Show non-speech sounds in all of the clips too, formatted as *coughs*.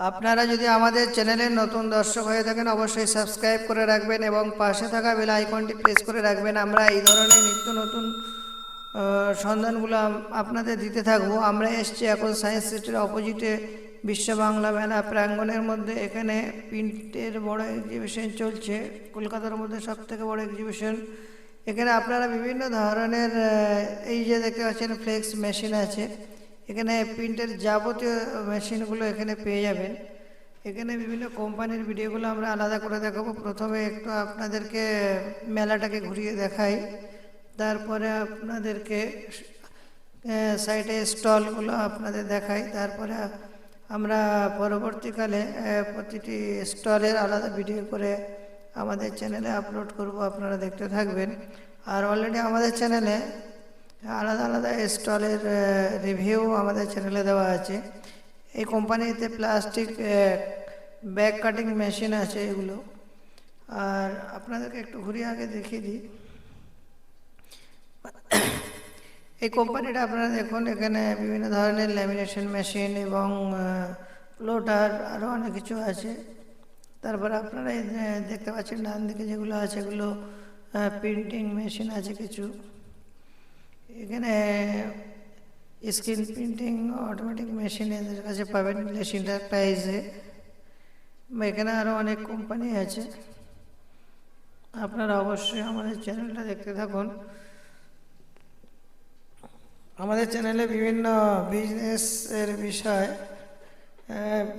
আপনারা যদি আমাদের চ্যানেলের নতুন দর্শক হয়ে থাকেন, অবশ্যই সাবস্ক্রাইব করে রাখবেন এবং পাশে থাকা বেল আইকনটি প্রেস করে রাখবেন। আমরা এই ধরনের নিত্য নতুন সন্ধানগুলো আপনাদের দিতে থাকব। আমরা এসছি এখন সায়েন্স সিটির অপোজিটে বিশ্ব বাংলা মেলা প্রাঙ্গণের মধ্যে। এখানে প্রিন্টের বড় এক্সিবিশন চলছে, কলকাতার মধ্যে সব থেকে বড় এক্সিবিশন এখানে আপনারা বিভিন্ন ধরনের এই যে দেখতে পাচ্ছেন ফ্লেক্স মেশিন আছে। এখানে প্রিন্টের যাবতীয় মেশিনগুলো এখানে পেয়ে যাবেন। এখানে বিভিন্ন কোম্পানির ভিডিওগুলো আমরা আলাদা করে দেখাবো। প্রথমে একটু আপনাদেরকে মেলাটাকে ঘুরিয়ে দেখাই। তারপরে আপনাদেরকে সাইডে স্টলগুলো আপনাদের দেখাই। তারপরে আমরা পরবর্তীকালে প্রতিটি স্টলের আলাদা ভিডিও করে আমাদের চ্যানেলে আপলোড করব। আপনারা দেখতে থাকবেন। আর অলরেডি আমাদের চ্যানেলে আলাদা আলাদা স্টলের রিভিউ আমাদের চ্যানেলে দেওয়া আছে। এই কোম্পানিতে প্লাস্টিক ব্যাগ কাটিং মেশিন আছে এগুলো। আর আপনাদেরকে একটু ঘুরিয়ে আগে দেখিয়ে দিই। এই কোম্পানিটা আপনারা দেখুন, এখানে বিভিন্ন ধরনের ল্যামিনেশন মেশিন এবং প্লোটার আরও অনেক কিছু আছে। তারপরে আপনারা দেখতে পাচ্ছেন ডান দিকে যেগুলো আছে, এগুলো প্রিন্টিং মেশিন আছে কিছু। এখানে স্ক্রিন প্রিন্টিং অটোমেটিক মেশিন এদের কাছে পাবেন লেস ইন্টারপ্রাইজে বা এখানে আরও অনেক কোম্পানি আছে। আপনারা অবশ্যই আমাদের চ্যানেলটা দেখতে থাকুন। আমাদের চ্যানেলে বিভিন্ন বিজনেসের বিষয়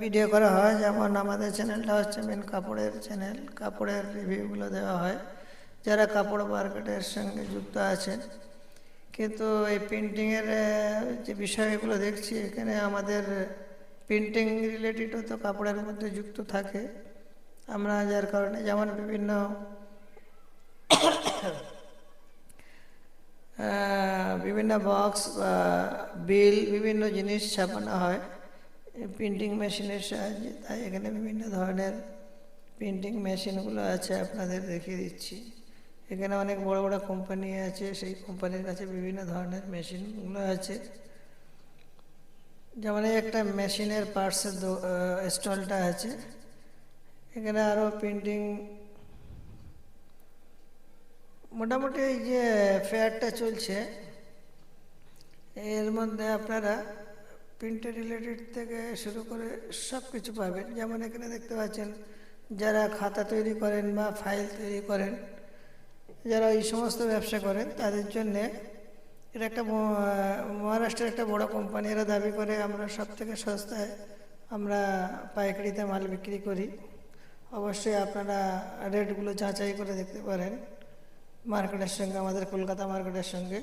ভিডিও করা হয়। যেমন আমাদের চ্যানেলটা হচ্ছে মেন কাপড়ের চ্যানেল কাপড়ের রিভিউগুলো দেওয়া হয়। যারা কাপড় মার্কেটের সঙ্গে যুক্ত আছেন কিন্তু এই প্রিন্টিংয়ের যে বিষয়গুলো দেখছি, এখানে আমাদের প্রিন্টিং রিলেটেডও তো কাপড়ের মধ্যে যুক্ত থাকে। আমরা যার কারণে যেমন বিভিন্ন *coughs* বিভিন্ন বক্স বা বিল বিভিন্ন জিনিস ছাপানো হয়। প্রিন্টিং মেশিনের সাহায্যে তাই এখানে বিভিন্ন ধরনের প্রিন্টিং মেশিনগুলো আছে আপনাদের দেখিয়ে দিচ্ছি। এখানে অনেক বড় বড় কোম্পানি আছে, সেই কোম্পানির কাছে বিভিন্ন ধরনের মেশিনগুলো আছে। যেমন এই একটা মেশিনের পার্টসের স্টলটা আছে। এখানে আরও প্রিন্টিং মোটামুটি এই যে ফেয়ারটা চলছে, এর মধ্যে আপনারা প্রিন্টার রিলেটেড থেকে শুরু করে সব কিছু পাবেন। যেমন এখানে দেখতে পাচ্ছেন, যারা খাতা তৈরি করেন বা ফাইল তৈরি করেন যারা এই সমস্ত ব্যবসা করেন, তাদের জন্যে এটা একটা মহারাষ্ট্রের একটা বড় কোম্পানি এরা দাবি করে, আমরা সব থেকে সস্তায় আমরা পাইকারিতে মাল বিক্রি করি। অবশ্যই আপনারা রেটগুলো যাচাই করে দেখতে পারেন মার্কেটের সঙ্গে, আমাদের কলকাতা মার্কেটের সঙ্গে।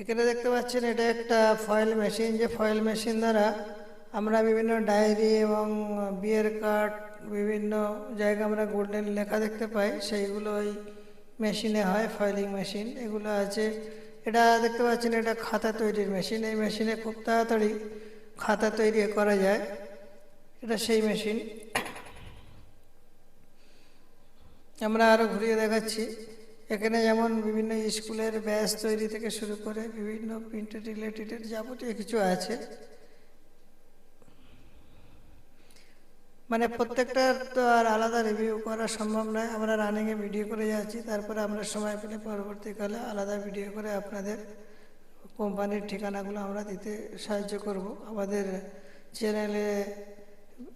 এখানে দেখতে পাচ্ছেন, এটা একটা ফয়েল মেশিন যে ফয়েল মেশিন দ্বারা আমরা বিভিন্ন ডায়েরি এবং বিয়ের কার্ড, বিভিন্ন জায়গায় আমরা গোল্ডেন লেখা দেখতে পাই, সেইগুলো ওই মেশিনে হয় ফয়েলিং মেশিন এগুলো আছে। এটা দেখতে পাচ্ছেন, এটা খাতা তৈরির মেশিন এই মেশিনে খুব তাড়াতাড়ি খাতা তৈরি করা যায়। এটা সেই মেশিন আমরা আরও ঘুরিয়ে দেখাচ্ছি। এখানে যেমন বিভিন্ন স্কুলের ব্যাচ তৈরি থেকে শুরু করে বিভিন্ন প্রিন্টেড রিলেটেড যাবতীয় কিছু আছে। মানে প্রত্যেকটার তো আর আলাদা রিভিউ করা সম্ভব নয়। আমরা রানিংয়ে ভিডিও করে যাচ্ছি, তারপরে আমরা সময় পেলে পরবর্তীকালে আলাদা ভিডিও করে আপনাদের কোম্পানির ঠিকানাগুলো আমরা দিতে সাহায্য করব। আমাদের চ্যানেলে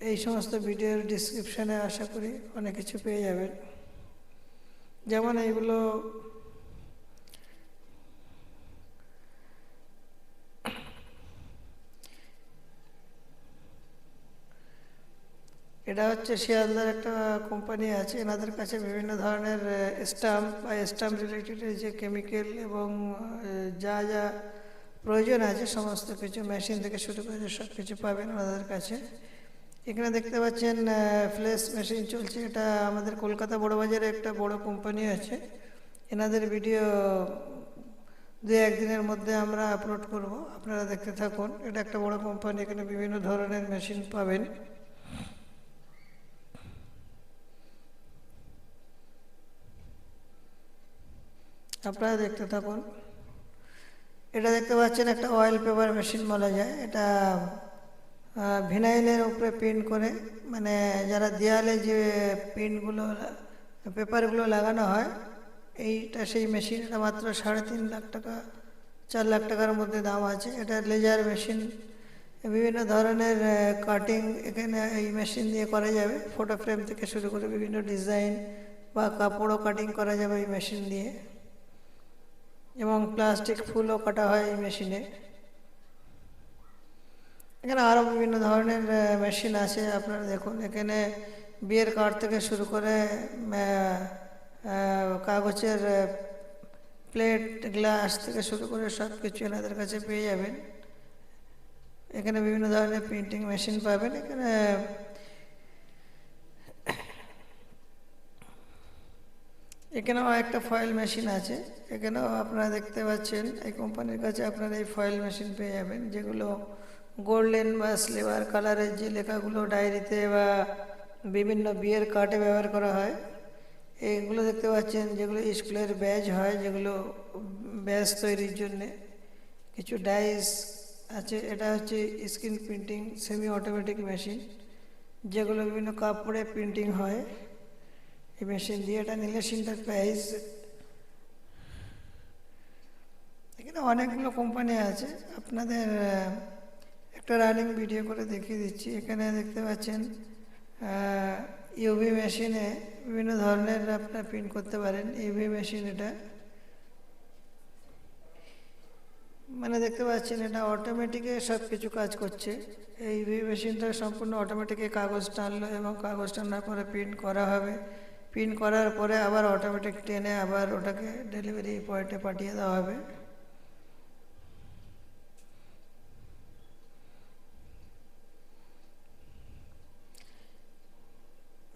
এই সমস্ত ভিডিওর ডিসক্রিপশানে আশা করি অনেক কিছু পেয়ে যাবেন। যেমন এইগুলো এটা হচ্ছে শিয়ালদার একটা কোম্পানি আছে। এনাদের কাছে বিভিন্ন ধরনের স্টাম্প বা স্টাম্প রিলেটেড যে কেমিক্যাল এবং যা যা প্রয়োজন আছে, সমস্ত কিছু মেশিন থেকে শুরু করে সব কিছু পাবেন ওনাদের কাছে। এখানে দেখতে পাচ্ছেন ফ্ল্যাশ মেশিন চলছে। এটা আমাদের কলকাতা বড়বাজারে একটা বড় কোম্পানি আছে। এনাদের ভিডিও দু একদিনের মধ্যে আমরা আপলোড করব। আপনারা দেখতে থাকুন। এটা একটা বড় কোম্পানি এখানে বিভিন্ন ধরনের মেশিন পাবেন। আপনারা দেখতে থাকুন। এটা দেখতে পাচ্ছেন একটা অয়েল পেপার মেশিন বলা যায়। এটা ভিনাইলের উপরে প্রিন্ট করে মানে যারা দেয়ালে যে প্রিন্টগুলো পেপারগুলো লাগানো হয়, এইটা সেই মেশিন এটা মাত্র সাড়ে তিন লাখ টাকা, চার লাখ টাকার মধ্যে দাম আছে। এটা লেজার মেশিন বিভিন্ন ধরনের কাটিং এখানে এই মেশিন দিয়ে করা যাবে। ফটো ফ্রেম থেকে শুরু করে বিভিন্ন ডিজাইন বা কাপড়ও কাটিং করা যাবে এই মেশিন দিয়ে। এবং প্লাস্টিক ফুলও কাটা হয় এই মেশিনে এখানে আরও বিভিন্ন ধরনের মেশিন আছে, আপনারা দেখুন। এখানে বিয়ের কার্ড থেকে শুরু করে কাগজের প্লেট গ্লাস থেকে শুরু করে সব কিছু এনাদের কাছে পেয়ে যাবেন। এখানে বিভিন্ন ধরনের প্রিন্টিং মেশিন পাবেন। এখানে এখানেও একটা ফয়েল মেশিন আছে। এখানেও আপনারা দেখতে পাচ্ছেন, এই কোম্পানির কাছে আপনারা এই ফয়েল মেশিন পেয়ে যাবেন, যেগুলো গোল্ডেন বা সিলভার কালারের যে লেখাগুলো ডায়েরিতে বা বিভিন্ন বিয়ের কার্ডে ব্যবহার করা হয় এইগুলো দেখতে পাচ্ছেন, যেগুলো স্কুলের ব্যাজ হয়, যেগুলো ব্যাজ তৈরির জন্যে। কিছু ডাইস আছে, এটা হচ্ছে screen printing semi automatic machine যেগুলো বিভিন্ন কাপড়ে প্রিন্টিং হয়। এই মেশিন দিয়ে এটা নীলেশ এন্টারপ্রাইজ এখানে অনেকগুলো কোম্পানি আছে আপনাদের একটা রানিং ভিডিও করে দেখিয়ে দিচ্ছি এখানে দেখতে পাচ্ছেন ইউভি মেশিনে বিভিন্ন ধরনের আপনার প্রিন্ট করতে পারেন ইউভি মেশিন এটা মানে দেখতে পাচ্ছেন এটা অটোমেটিকে সব কিছু কাজ করছে এই ইউভি মেশিনটা সম্পূর্ণ অটোমেটিকে কাগজ টানলো এবং কাগজ টানার পরে প্রিন্ট করা হবে প্রিন্ট করার পরে আবার অটোমেটিক টেনে আবার ওটাকে ডেলিভারি পয়েন্টে পাঠিয়ে দেওয়া হবে।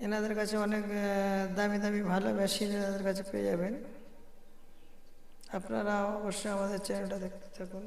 এনাদের কাছে অনেক দামি দামি ভালো মেশিন এনাদের কাছে পেয়ে যাবেন। আপনারা অবশ্যই আমাদের চ্যানেলটা দেখতে থাকুন।